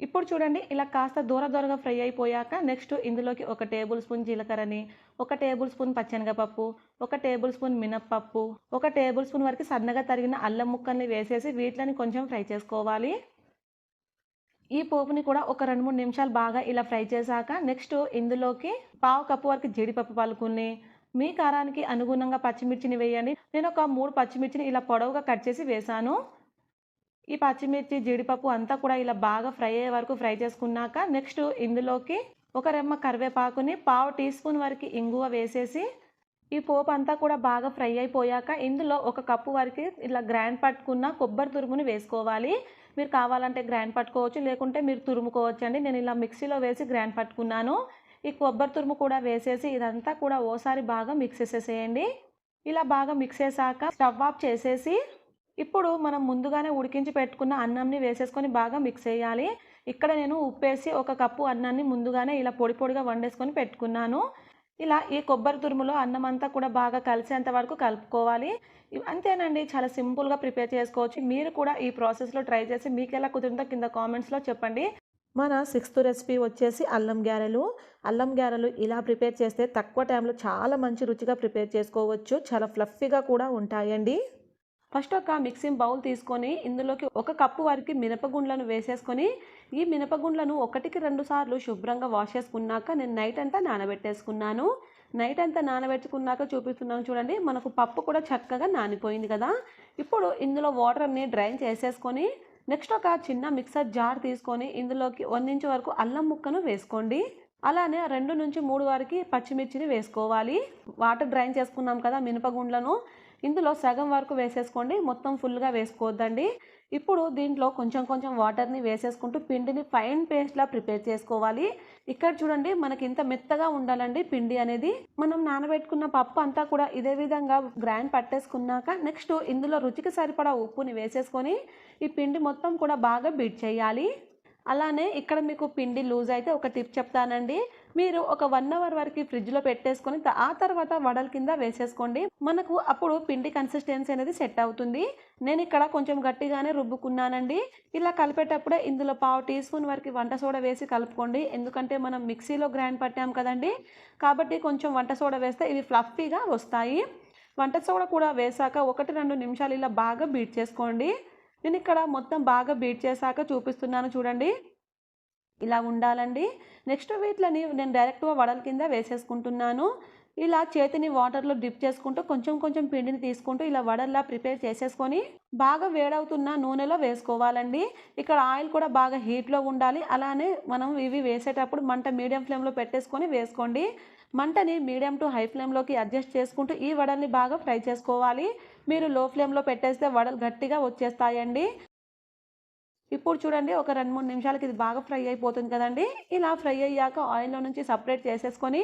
ఇప్పుడు చూడండి ఇలా కాస్త దూర దూరగా ఫ్రై అయిపోయాక నెక్స్ట్ ఇందులోకి ఒక టేబుల్ స్పూన్ జీలకర్రని ఒక టేబుల్ స్పూన్ పచ్చెనగపప్పు ఒక టేబుల్ స్పూన్ మినప్పప్పు ఒక టేబుల్ స్పూన్ వరకు సన్నగా తరిగిన అల్లం ముక్కల్ని వేసేసి వీటిని కొంచెం ఫ్రై చేసుకోవాలి. ఈ పోపుని కూడా ఒక రెండు మూడు నిమిషాలు బాగా ఇలా ఫ్రై చేశాక నెక్స్ట్ ఇందులోకి పావు కప్పు వరకు జీడిపప్పు పలుకుని మీ కారానికి అనుగుణంగా పచ్చిమిర్చిని వేయండి. నేను ఒక మూడు పచ్చిమిర్చిని ఇలా పొడవుగా కట్ చేసి వేశాను. ఈ పచ్చిమిర్చి జీడిపప్పు అంతా కూడా ఇలా బాగా ఫ్రై అయ్యే వరకు ఫ్రై చేసుకున్నాక నెక్స్ట్ ఇందులోకి ఒక రెమ్మ కరివేపాకుని పావు టీ స్పూన్ వరకు ఇంగువ వేసేసి ఈ పోపు అంతా కూడా బాగా ఫ్రై అయిపోయాక ఇందులో ఒక కప్పు వరకు ఇలా గ్రైండ్ పట్టుకున్న కొబ్బరి తురుముని వేసుకోవాలి. మీరు కావాలంటే గ్రైండ్ పట్టుకోవచ్చు లేకుంటే మీరు తురుముకోవచ్చు అండి. నేను ఇలా మిక్సీలో వేసి గ్రైండ్ పట్టుకున్నాను. ఈ కొబ్బరి తురుము కూడా వేసేసి ఇదంతా కూడా ఓసారి బాగా మిక్స్ చేసేసేయండి. ఇలా బాగా మిక్స్ చేసాక స్టవ్ ఆఫ్ చేసేసి ఇప్పుడు మనం ముందుగానే ఉడికించి పెట్టుకున్న అన్నంని వేసేసుకొని బాగా మిక్స్ చేయాలి. ఇక్కడ నేను ఉప్పేసి ఒక కప్పు అన్నాన్ని ముందుగానే ఇలా పొడి పొడిగా వండేసుకొని పెట్టుకున్నాను. ఇలా ఈ కొబ్బరి తురుములో అన్నం అంతా కూడా బాగా కలిసేంత వరకు కలుపుకోవాలి. అంతేనండి చాలా సింపుల్గా ప్రిపేర్ చేసుకోవచ్చు. మీరు కూడా ఈ ప్రాసెస్లో ట్రై చేసి మీకు ఎలా కుదిరిందో కింద కామెంట్స్లో చెప్పండి. మన సిక్స్త్ రెసిపీ వచ్చేసి అల్లం గారెలు. అల్లం గారెలు ఇలా ప్రిపేర్ చేస్తే తక్కువ టైంలో చాలా మంచి రుచిగా ప్రిపేర్ చేసుకోవచ్చు. చాలా ఫ్లఫీగా కూడా ఉంటాయండి. ఫస్ట్ ఒక మిక్సింగ్ బౌల్ తీసుకొని ఇందులోకి ఒక కప్పు వరకు మినపగుండ్లను వేసేసుకొని ఈ మినపగుండ్లను ఒకటికి రెండు సార్లు శుభ్రంగా వాష్ చేసుకున్నాక నేను నైట్ అంతా నానబెట్టేసుకున్నాను. నైట్ అంతా నానబెట్టుకున్నాక చూపిస్తున్నాను చూడండి మనకు పప్పు కూడా చక్కగా నానిపోయింది కదా. ఇప్పుడు ఇందులో వాటర్ని డ్రైన్ చేసేసుకొని నెక్స్ట్ ఒక చిన్న మిక్సర్ జార్ తీసుకొని ఇందులోకి వన్ ఇంచ్ వరకు అల్లం ముక్కను వేసుకోండి. అలానే రెండు నుంచి మూడు వరకు పచ్చిమిర్చిని వేసుకోవాలి. వాటర్ డ్రైన్ చేసుకున్నాం కదా మినపగుండ్లను. ఇందులో సగం వరకు వేసేసుకోండి. మొత్తం ఫుల్గా వేసుకోవద్దండి. ఇప్పుడు దీంట్లో కొంచెం కొంచెం వాటర్ని వేసేసుకుంటూ పిండిని ఫైన్ పేస్ట్లా ప్రిపేర్ చేసుకోవాలి. ఇక్కడ చూడండి మనకి ఇంత మెత్తగా ఉండాలండి పిండి అనేది. మనం నానబెట్టుకున్న పప్పు అంతా కూడా ఇదే విధంగా గ్రైండ్ పట్టేసుకున్నాక నెక్స్ట్ ఇందులో రుచికి సరిపడా ఉప్పుని వేసేసుకొని ఈ పిండి మొత్తం కూడా బాగా బీట్ చేయాలి. అలానే ఇక్కడ మీకు పిండి లూజ్ అయితే ఒక టిప్ చెప్తానండి. మీరు ఒక వన్ అవర్ వరకు ఫ్రిడ్జ్లో పెట్టేసుకొని ఆ తర్వాత వడల కింద వేసేసుకోండి. మనకు అప్పుడు పిండి కన్సిస్టెన్సీ అనేది సెట్ అవుతుంది. నేను ఇక్కడ కొంచెం గట్టిగానే రుబ్బుకున్నానండి. ఇలా కలిపేటప్పుడే ఇందులో పావు టీ స్పూన్ వరకు వంట సోడా వేసి కలుపుకోండి. ఎందుకంటే మనం మిక్సీలో గ్రైండ్ పట్టాం కదండి. కాబట్టి కొంచెం వంట సోడా వేస్తే ఇవి ఫ్లఫీగా వస్తాయి. వంట సోడా కూడా వేసాక ఒకటి రెండు నిమిషాలు ఇలా బాగా బీట్ చేసుకోండి. నేను ఇక్కడ మొత్తం బాగా బీట్ చేశాక చూపిస్తున్నాను చూడండి. ఇలా ఉండాలండి. నెక్స్ట్ వీటిని నేను డైరెక్ట్గా వడల కింద వేసేసుకుంటున్నాను. ఇలా చేతిని వాటర్లో డిప్ చేసుకుంటూ కొంచెం కొంచెం పిండిని తీసుకుంటూ ఇలా వడల్లా ప్రిపేర్ చేసేసుకొని బాగా వేడవుతున్న నూనెలో వేసుకోవాలండి. ఇక్కడ ఆయిల్ కూడా బాగా హీట్లో ఉండాలి. అలానే మనం ఇవి వేసేటప్పుడు మంట మీడియం ఫ్లేమ్లో పెట్టేసుకొని వేసుకోండి. మంటని మీడియం టు హై ఫ్లేమ్లోకి అడ్జస్ట్ చేసుకుంటూ ఈ వడల్ని బాగా ఫ్రై చేసుకోవాలి. మీరు లో ఫ్లేమ్లో పెట్టేస్తే వడలు గట్టిగా వచ్చేస్తాయండి. ఇప్పుడు చూడండి ఒక రెండు మూడు నిమిషాలకి ఇది బాగా ఫ్రై అయిపోతుంది కదండి. ఇలా ఫ్రై అయ్యాక ఆయిల్లో నుంచి సపరేట్ చేసేసుకొని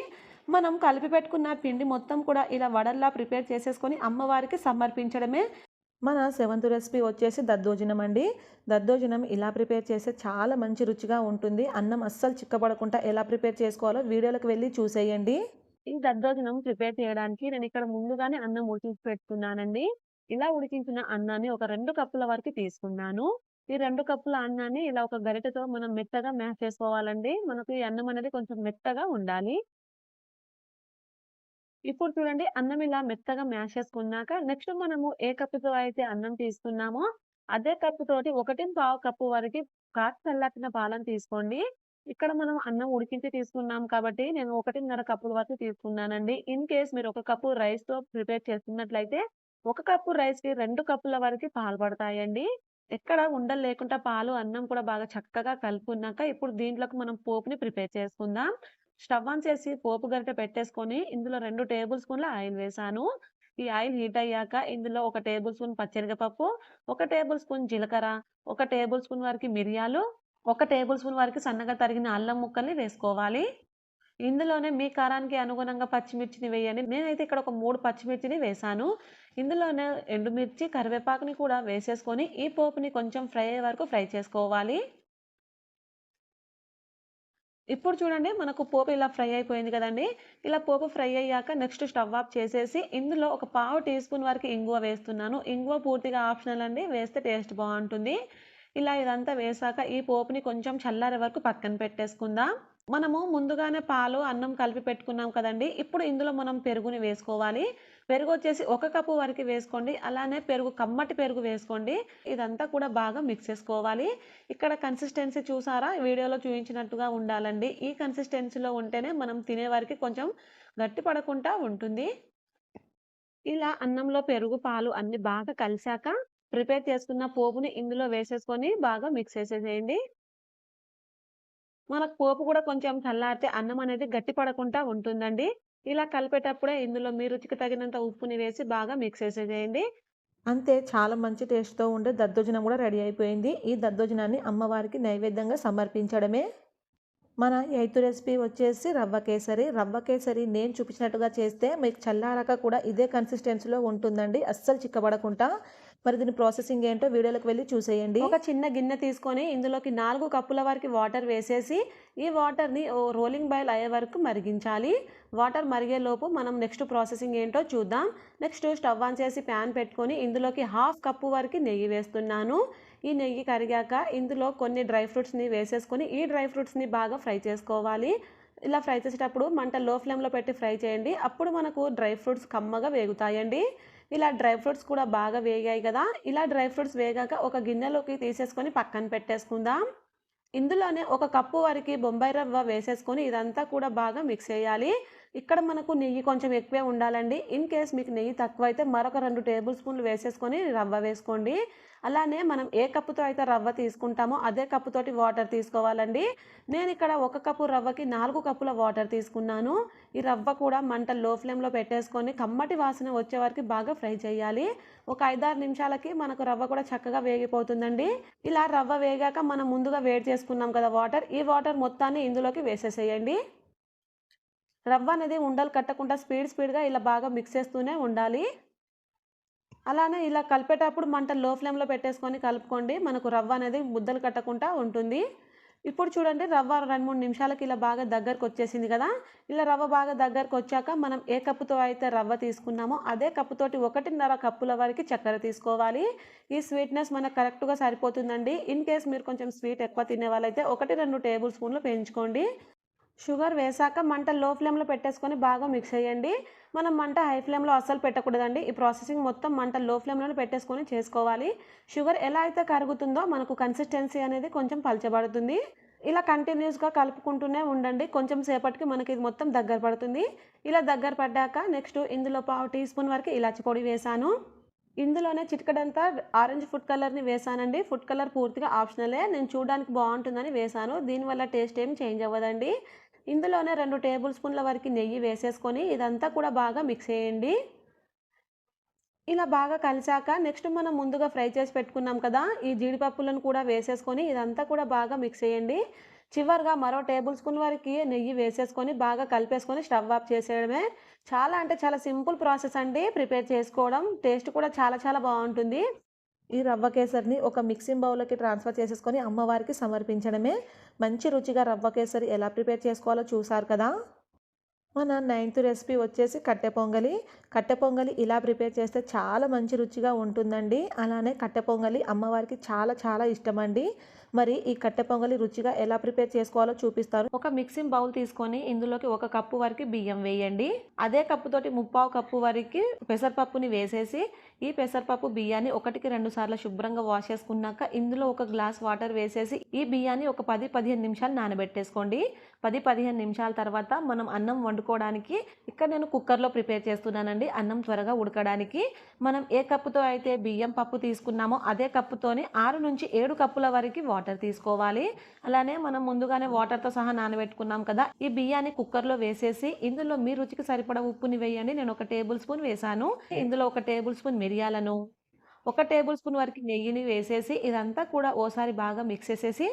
మనం కలిపి పెట్టుకున్న పిండి మొత్తం కూడా ఇలా వడల్లా ప్రిపేర్ చేసేసుకొని అమ్మవారికి సమర్పించడమే మన సెవెంత్ రెసిపీ వచ్చేసి దద్దోజనం అండి. దద్దోజనం ఇలా ప్రిపేర్ చేస్తే చాలా మంచి రుచిగా ఉంటుంది. అన్నం అస్సలు చిక్కబడకుండా ఎలా ప్రిపేర్ చేసుకోవాలో వీడియోలకు వెళ్ళి చూసేయండి. ఈ దద్దోజనం ప్రిపేర్ చేయడానికి నేను ఇక్కడ ముందుగానే అన్నం ఉడికించి పెట్టుకున్నానండి. ఇలా ఉడికించిన అన్నాన్ని ఒక రెండు కప్పుల వరకు తీసుకున్నాను. ఈ రెండు కప్పుల అన్నాన్ని ఇలా ఒక గరిటెతో మనం మెత్తగా మ్యాష్ చేసుకోవాలండి. మనకు ఈ అన్నం అనేది కొంచెం మెత్తగా ఉండాలి. ఇప్పుడు చూడండి అన్నం ఇలా మెత్తగా మ్యాష్ చేసుకున్నాక నెక్స్ట్ మనము ఏ కప్పుతో అయితే అన్నం తీసుకున్నామో అదే కప్పు తోటి ఒకటి పావు కప్పు వరకు కాచి చల్లార్చిన పాలను తీసుకోండి. ఇక్కడ మనం అన్నం ఉడికించి తీసుకున్నాం కాబట్టి నేను ఒకటిన్నర కప్పుల వరకు తీసుకున్నానండి. ఇన్ కేస్ మీరు ఒక కప్పు రైస్తో ప్రిపేర్ చేస్తున్నట్లయితే ఒక కప్పు రైస్కి రెండు కప్పుల వరకు పాలు పడతాయండి. ఎక్కడ ఉండలు లేకుండా పాలు అన్నం కూడా బాగా చక్కగా కలుపుకున్నాక ఇప్పుడు దీంట్లోకి మనం పోపుని ప్రిపేర్ చేసుకుందాం. స్టవ్ ఆన్ చేసి పోపు గరిట పెట్టేసుకొని ఇందులో రెండు టేబుల్ స్పూన్ల ఆయిల్ వేసాను. ఈ ఆయిల్ హీట్ అయ్యాక ఇందులో ఒక టేబుల్ స్పూన్ పచ్చెనగపప్పు ఒక టేబుల్ స్పూన్ జీలకర్ర ఒక టేబుల్ స్పూన్ వరకు మిరియాలు ఒక టేబుల్ స్పూన్ వరకు సన్నగా తరిగిన అల్లం ముక్కల్ని వేసుకోవాలి. ఇందులోనే మీ కారానికి అనుగుణంగా పచ్చిమిర్చిని వేయండి. నేనైతే ఇక్కడ ఒక మూడు పచ్చిమిర్చిని వేసాను ఇందులోనే ఎండుమిర్చి కరివేపాకుని కూడా వేసేసుకొని ఈ పోపుని కొంచెం ఫ్రై అయ్యే వరకు ఫ్రై చేసుకోవాలి. ఇప్పుడు చూడండి మనకు పోపు ఇలా ఫ్రై అయిపోయింది కదండి. ఇలా పోపు ఫ్రై అయ్యాక నెక్స్ట్ స్టవ్ ఆఫ్ చేసేసి ఇందులో ఒక పావు టీ స్పూన్ వరకు ఇంగువ వేస్తున్నాను. ఇంగువ పూర్తిగా ఆప్షనల్ అండి వేస్తే టేస్ట్ బాగుంటుంది. ఇలా ఇదంతా వేసాక ఈ పోపుని కొంచెం చల్లారే వరకు పక్కన పెట్టేసుకుందాం. మనము ముందుగానే పాలు అన్నం కలిపి పెట్టుకున్నాం కదండి. ఇప్పుడు ఇందులో మనం పెరుగుని వేసుకోవాలి. పెరుగు వచ్చేసి ఒక కప్పు వరకు వేసుకోండి. అలానే పెరుగు కమ్మటి పెరుగు వేసుకోండి. ఇదంతా కూడా బాగా మిక్స్ చేసుకోవాలి. ఇక్కడ కన్సిస్టెన్సీ చూసారా? వీడియోలో చూపించినట్టుగా ఉండాలండి. ఈ కన్సిస్టెన్సీలో ఉంటేనే మనం తినే వారికి కొంచెం గట్టి పడకుండా ఉంటుంది. ఇలా అన్నంలో పెరుగు పాలు అన్ని బాగా కలిసాక ప్రిపేర్ చేసుకున్న పోపుని ఇందులో వేసేసుకొని బాగా మిక్స్ చేసేసేయండి. మనకు పోపు కూడా కొంచెం చల్లారితే అన్నం అనేది గట్టి పడకుండా ఉంటుందండి. ఇలా కలిపేటప్పుడే ఇందులో మీ రుచికి తగినంత ఉప్పుని వేసి బాగా మిక్స్ చేసేసేయండి. అంతే చాలా మంచి టేస్ట్తో ఉండే దద్దోజనం కూడా రెడీ అయిపోయింది. ఈ దద్దోజనాన్ని అమ్మవారికి నైవేద్యంగా సమర్పించడమే. మన ఎయిత్ రెసిపీ వచ్చేసి రవ్వ కేసరి. రవ్వ కేసరి నేను చూపించినట్టుగా చేస్తే మీకు చల్లారాక కూడా ఇదే కన్సిస్టెన్సీలో ఉంటుందండి. అస్సలు చిక్కబడకుండా. మరి దీని ప్రాసెసింగ్ ఏంటో వీడియోలోకి వెళ్ళి చూసేయండి. ఒక చిన్న గిన్నె తీసుకొని ఇందులోకి నాలుగు కప్పుల వరకు వాటర్ వేసేసి ఈ వాటర్ని ఓ రోలింగ్ బాయిల్ అయ్యే వరకు మరిగించాలి. వాటర్ మరిగేలోపు మనం నెక్స్ట్ ప్రాసెసింగ్ ఏంటో చూద్దాం. నెక్స్ట్ స్టవ్ ఆన్ చేసి ప్యాన్ పెట్టుకొని ఇందులోకి హాఫ్ కప్పు వరకు నెయ్యి వేస్తున్నాను. ఈ నెయ్యి కరిగాక ఇందులో కొన్ని డ్రై ఫ్రూట్స్ని వేసేసుకొని ఈ డ్రై ఫ్రూట్స్ని బాగా ఫ్రై చేసుకోవాలి. ఇలా ఫ్రై చేసేటప్పుడు మంట లో ఫ్లేమ్లో పెట్టి ఫ్రై చేయండి. అప్పుడు మనకు డ్రై ఫ్రూట్స్ కమ్మగా వేగుతాయండి. ఇలా డ్రై ఫ్రూట్స్ కూడా బాగా వేగాయి కదా. ఇలా డ్రై ఫ్రూట్స్ వేగాక ఒక గిన్నెలోకి తీసేసుకొని పక్కన పెట్టేసుకుందాం. ఇందులోనే ఒక కప్పు వరకు బొంబాయి రవ్వ వేసేసుకొని ఇదంతా కూడా బాగా మిక్స్ చేయాలి. ఇక్కడ మనకు నెయ్యి కొంచెం ఎక్కువే ఉండాలండి. ఇన్ కేస్ మీకు నెయ్యి తక్కువ అయితే మరొక రెండు టేబుల్ స్పూన్లు వేసేసుకొని రవ్వ వేసుకోండి. అలానే మనం ఏ కప్పుతో అయితే రవ్వ తీసుకుంటామో అదే కప్పుతోటి వాటర్ తీసుకోవాలండి. నేను ఇక్కడ ఒక కప్పు రవ్వకి నాలుగు కప్పుల వాటర్ తీసుకున్నాను. ఈ రవ్వ కూడా మంట లో ఫ్లేమ్లో పెట్టేసుకొని కమ్మటి వాసన వచ్చే వరకు బాగా ఫ్రై చేయాలి. ఒక ఐదారు నిమిషాలకి మనకు రవ్వ కూడా చక్కగా వేగిపోతుందండి. ఇలా రవ్వ వేగాక మనం ముందుగా వేడి చేసుకున్నాం కదా వాటర్. ఈ వాటర్ మొత్తాన్ని ఇందులోకి వేసేసేయండి. రవ్వ అనేది ఉండలు కట్టకుండా స్పీడ్ స్పీడ్గా ఇలా బాగా మిక్స్ చేస్తూనే ఉండాలి. అలానే ఇలా కలిపేటప్పుడు మంట లో ఫ్లేమ్లో పెట్టేసుకొని కలుపుకోండి. మనకు రవ్వ అనేది ముద్దలు కట్టకుండా ఉంటుంది. ఇప్పుడు చూడండి రవ్వ రెండు మూడు నిమిషాలకి ఇలా బాగా దగ్గరకు వచ్చేసింది కదా! ఇలా రవ్వ బాగా దగ్గరకు వచ్చాక మనం ఏ కప్పుతో అయితే రవ్వ తీసుకున్నామో అదే కప్పుతోటి ఒకటిన్నర కప్పుల వరకు చక్కెర తీసుకోవాలి. ఈ స్వీట్నెస్ మనకు కరెక్ట్గా సరిపోతుందండి. ఇన్ కేస్ మీరు కొంచెం స్వీట్ ఎక్కువ తినే వాళ్ళైతే ఒకటి రెండు టేబుల్ స్పూన్లు పెంచుకోండి. షుగర్ వేసాక మంట లో ఫ్లేమ్లో పెట్టేసుకొని బాగా మిక్స్ చేయండి. మనం మంట హై ఫ్లేమ్లో అస్సలు పెట్టకూడదండి. ఈ ప్రాసెసింగ్ మొత్తం మంట లో ఫ్లేమ్లోనే పెట్టేసుకొని చేసుకోవాలి. షుగర్ ఎలా అయితే కరుగుతుందో మనకు కన్సిస్టెన్సీ అనేది కొంచెం పలచబడుతుంది. ఇలా కంటిన్యూస్గా కలుపుకుంటూనే ఉండండి. కొంచెం సేపటికి మనకి ఇది మొత్తం దగ్గర పడుతుంది. ఇలా దగ్గర పడ్డాక నెక్స్ట్ ఇందులో పావు టీ స్పూన్ వరకు ఇలాచి పొడి వేసాను. ఇందులోనే చిటికడంతా ఆరెంజ్ ఫుడ్ కలర్ని వేసానండి. ఫుడ్ కలర్ పూర్తిగా ఆప్షనలే. నేను చూడడానికి బాగుంటుందని వేసాను. దీనివల్ల టేస్ట్ ఏం చేంజ్ అవ్వదండి. ఇందులోనే రెండు టేబుల్ స్పూన్ల వరకు నెయ్యి వేసేసుకొని ఇదంతా కూడా బాగా మిక్స్ చేయండి. ఇలా బాగా కలిసాక నెక్స్ట్ మనం ముందుగా ఫ్రై చేసి పెట్టుకున్నాం కదా ఈ జీడిపప్పులను కూడా వేసేసుకొని ఇదంతా కూడా బాగా మిక్స్ చేయండి. చివరిగా మరో టేబుల్ స్పూన్ వరకు నెయ్యి వేసేసుకొని బాగా కలిపేసుకొని స్టవ్ ఆఫ్ చేసేయడమే. చాలా అంటే చాలా సింపుల్ ప్రాసెస్ అండి ప్రిపేర్ చేసుకోవడం. టేస్ట్ కూడా చాలా చాలా బాగుంటుంది. ఈ రవ్వ కేసరిని ఒక మిక్సింగ్ బౌల్లోకి ట్రాన్స్ఫర్ చేసేసుకొని అమ్మవారికి సమర్పించడమే. మంచి రుచిగా రవ్వ కేసరి ఎలా ప్రిపేర్ చేసుకోవాలో చూసారు కదా? మన నైన్త్ రెసిపీ వచ్చేసి కట్టె పొంగలి. కట్టె పొంగలి ఇలా ప్రిపేర్ చేస్తే చాలా మంచి రుచిగా ఉంటుందండి. అలానే కట్టె పొంగలి అమ్మవారికి చాలా చాలా ఇష్టమండి. మరి ఈ కట్టె పొంగలి రుచిగా ఎలా ప్రిపేర్ చేసుకోవాలో చూపిస్తారు. ఒక మిక్సింగ్ బౌల్ తీసుకొని ఇందులోకి ఒక కప్పు వరకు బియ్యం వేయండి. అదే కప్పుతోటి ముప్పావు కప్పు వరకు పెసరపప్పుని వేసేసి ఈ పెసరపప్పు బియ్యాన్ని ఒకటికి రెండు సార్లు శుభ్రంగా వాష్ చేసుకున్నాక ఇందులో ఒక గ్లాస్ వాటర్ వేసేసి ఈ బియ్యాన్ని ఒక పది పదిహేను నిమిషాలు నానబెట్టేసుకోండి. పది పదిహేను నిమిషాల తర్వాత మనం అన్నం వండుకోవడానికి ఇక్కడ నేను కుక్కర్లో ప్రిపేర్ చేస్తున్నానండి అన్నం త్వరగా ఉడకడానికి. మనం ఏ కప్పుతో అయితే బియ్యం పప్పు తీసుకున్నామో అదే కప్పుతోని ఆరు నుంచి ఏడు కప్పుల వరకు వాటర్ వాటర్ తీసుకోవాలి. అలానే మనం ముందుగానే వాటర్తో సహా నానబెట్టుకున్నాం కదా ఈ బియ్యాన్ని కుక్కర్లో వేసేసి ఇందులో మీ రుచికి సరిపడా ఉప్పుని వేయండి. నేను ఒక టేబుల్ స్పూన్ వేసాను ఇందులో ఒక టేబుల్ స్పూన్ మిరియాలను ఒక టేబుల్ స్పూన్ వరకు నెయ్యిని వేసేసి ఇదంతా కూడా ఓసారి బాగా మిక్స్ చేసేసి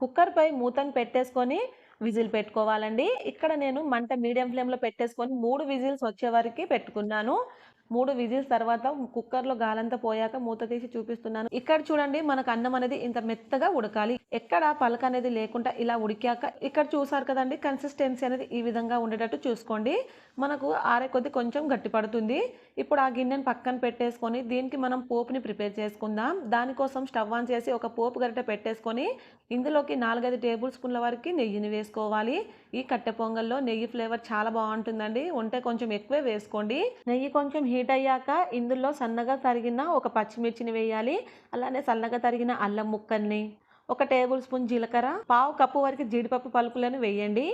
కుక్కర్పై మూతను పెట్టేసుకొని విజిల్ పెట్టుకోవాలండి. ఇక్కడ నేను మంట మీడియం ఫ్లేమ్లో పెట్టేసుకొని మూడు విజిల్స్ వచ్చే వరకు పెట్టుకున్నాను. మూడు విజిల్స్ తర్వాత కుక్కర్లో గాలంతా పోయాక మూత తీసి చూపిస్తున్నాను. ఇక్కడ చూడండి మనకు అన్నం అనేది ఇంత మెత్తగా ఉడకాలి. ఎక్కడ పలక అనేది లేకుండా ఇలా ఉడికాక ఇక్కడ చూసారు కదండి కన్సిస్టెన్సీ అనేది ఈ విధంగా ఉండేటట్టు చూసుకోండి. మనకు ఆరే కొద్ది కొంచెం గట్టి పడుతుంది. ఇప్పుడు ఆ గిన్నెని పక్కన పెట్టేసుకొని దీనికి మనం పోపుని ప్రిపేర్ చేసుకుందాం. దానికోసం స్టవ్ ఆన్ చేసి ఒక పోపు గరిట పెట్టేసుకొని ఇందులోకి నాలుగైదు టేబుల్ స్పూన్ల వరకు నెయ్యిని వేసుకోవాలి. ఈ కట్టె పొంగల్లో నెయ్యి ఫ్లేవర్ చాలా బాగుంటుందండి. ఉంటే కొంచెం ఎక్కువే వేసుకోండి. నెయ్యి కొంచెం హీట్ అయ్యాక ఇందులో సన్నగా తరిగిన ఒక పచ్చిమిర్చిని వేయాలి. అలానే సన్నగా తరిగిన అల్లం ముక్కల్ని ఒక టేబుల్ స్పూన్ జీలకర్ర పావు కప్పు వరకు జీడిపప్పు పలుకులను వేయండి.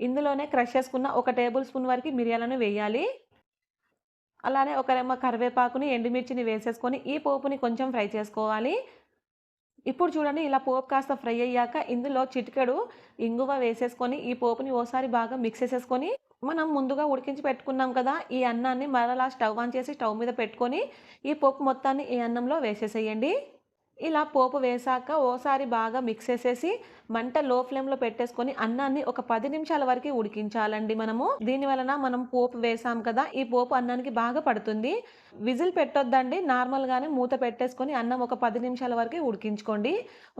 ఇందులోనే క్రష్ చేసుకున్న ఒక టేబుల్ స్పూన్ వరకు మిరియాలను వేయాలి. అలానే ఒక రెమ్మ కరివేపాకుని ఎండుమిర్చిని వేసేసుకొని ఈ పోపుని కొంచెం ఫ్రై చేసుకోవాలి. ఇప్పుడు చూడండి ఇలా పోపు కాస్త ఫ్రై అయ్యాక ఇందులో చిటికెడు ఇంగువ వేసేసుకొని ఈ పోపుని ఓసారి బాగా మిక్స్ చేసేసుకొని మనం ముందుగా ఉడికించి పెట్టుకున్నాం కదా ఈ అన్నాన్ని మరలా స్టవ్ ఆన్ చేసి స్టవ్ మీద పెట్టుకొని ఈ పోపు మొత్తాన్ని ఈ అన్నంలో వేసేసేయండి. ఇలా పోపు వేసాక ఓసారి బాగా మిక్స్ చేసేసి మంట లో ఫ్లేమ్లో పెట్టేసుకొని అన్నాన్ని ఒక పది నిమిషాల వరకు ఉడికించాలండి మనము. దీని వలన మనం పోపు వేసాం కదా ఈ పోపు అన్నానికి బాగా పడుతుంది. విజిల్ పెట్టొద్దండి నార్మల్గానే మూత పెట్టేసుకొని అన్నం ఒక పది నిమిషాల వరకు ఉడికించుకోండి.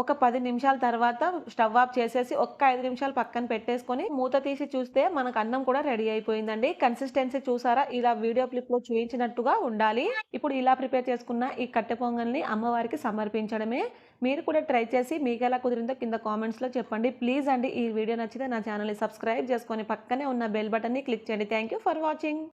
ఒక పది నిమిషాల తర్వాత స్టవ్ ఆఫ్ చేసేసి ఒక్క ఐదు నిమిషాలు పక్కన పెట్టేసుకొని మూత తీసి చూస్తే మనకు అన్నం కూడా రెడీ అయిపోయిందండి. కన్సిస్టెన్సీ చూసారా? ఇలా వీడియో క్లిప్లో చూపించినట్టుగా ఉండాలి. ఇప్పుడు ఇలా ప్రిపేర్ చేసుకున్న ఈ కట్టె పొంగల్ని అమ్మవారికి సమర్పించడమే. మీరు కూడా ట్రై చేసి మీకు ఎలా కుదిరిందో కింద కామెంట్స్లో చెప్పండి. ప్లీజ్ అండి ఈ వీడియో నచ్చితే నా ఛానల్ని సబ్స్క్రైబ్ చేసుకొని పక్కనే ఉన్న బెల్ బటన్ని క్లిక్ చేయండి. Thank you for watching